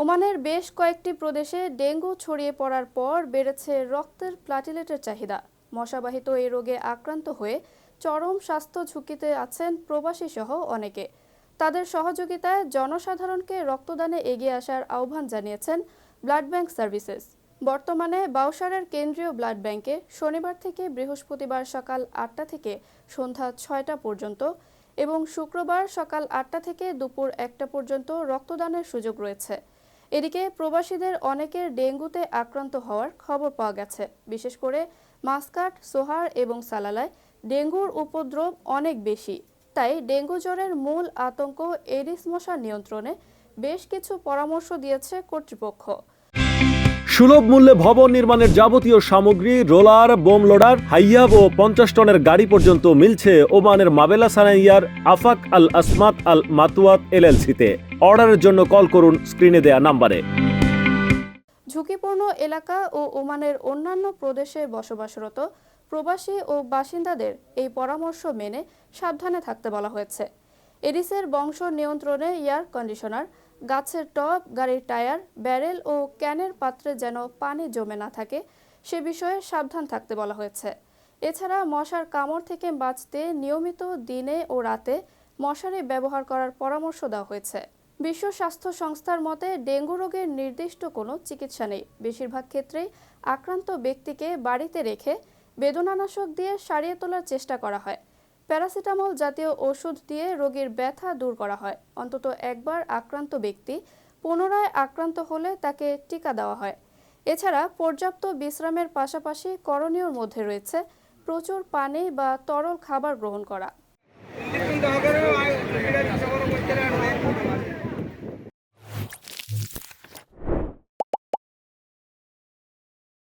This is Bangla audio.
ওমানের বেশ কয়েকটি প্রদেশে ডেঙ্গু ছড়িয়ে পড়ার পর বেড়েছে রক্তের প্লাটিলেটের চাহিদা। মশাবাহিত এই রোগে আক্রান্ত হয়ে চরম স্বাস্থ্য ঝুঁকিতে আছেন প্রবাসী সহ অনেকে। তাদের সহযোগিতায় জনসাধারণকে রক্তদানে এগিয়ে আসার আহ্বান জানিয়েছেন ব্লাড ব্যাংক সার্ভিসেস। বর্তমানে বাউসারের কেন্দ্রীয় ব্লাড ব্যাংকে শনিবার থেকে বৃহস্পতিবার সকাল আটটা থেকে সন্ধ্যা ছয়টা পর্যন্ত এবং শুক্রবার সকাল আটটা থেকে দুপুর একটা পর্যন্ত রক্তদানের সুযোগ রয়েছে। এদিকে প্রবাসীদের অনেকের ডেঙ্গুতে আক্রান্ত হওয়ার খবর পাওয়া গেছে। বিশেষ করে মাস্কাট, সোহার এবং সালালায় ডেঙ্গুর উপদ্রব অনেক বেশি। তাই ডেঙ্গু জ্বরের মূল আতঙ্ক এডিস মশা নিয়ন্ত্রণে বেশ কিছু পরামর্শ দিয়েছে কর্তৃপক্ষ। সুলভ মূল্যে ভবন নির্মাণের যাবতীয় সামগ্রী, রোলার, বোম লোডার, হাইয়াব ও পঞ্চাশ টনের গাড়ি পর্যন্ত মিলছে ওমানের মাবেলা সানাইয়ার আফাক আল আসমাত আল মাতুয়াত এলএলসিতে। অর্ডারের জন্য কল করুন, স্ক্রিনে দেয়া নাম্বারে। ঝুঁকিপূর্ণ এলাকা ও ওমানের অন্যান্য প্রদেশে বসবাসরত প্রবাসী ও বাসিন্দাদের এই পরামর্শ মেনে সাবধানে থাকতে বলা হয়েছে। এডিসের বংশ নিয়ন্ত্রণে এয়ার কন্ডিশনার গাছের টব, গাড়ির টায়ার, ব্যারেল ও ক্যানের পাত্রে যেন পানি জমে না থাকে, সে বিষয়ে সাবধান থাকতে বলা হয়েছে। এছাড়া মশার কামড় থেকে বাঁচতে নিয়মিত দিনে ও রাতে মশারি ব্যবহার করার পরামর্শ দেওয়া হয়েছে। বিশ্ব স্বাস্থ্য সংস্থার মতে ডেঙ্গু রোগের নির্দিষ্ট কোনো চিকিৎসা নেই। বেশিরভাগ ক্ষেত্রেই আক্রান্ত ব্যক্তিকে বাড়িতে রেখে বেদনানাশক দিয়ে সারিয়ে তোলার চেষ্টা করা হয়। প্যারাসিটামল জাতীয় ওষুধ দিয়ে রোগীর ব্যথা দূর করা হয়। অন্তত একবার আক্রান্ত ব্যক্তি পুনরায় আক্রান্ত হলে তাকে টিকা দেওয়া হয়। এছাড়া পর্যাপ্ত বিশ্রামের পাশাপাশি করণীয়র মধ্যে রয়েছে প্রচুর পানি বা তরল খাবার গ্রহণ করা।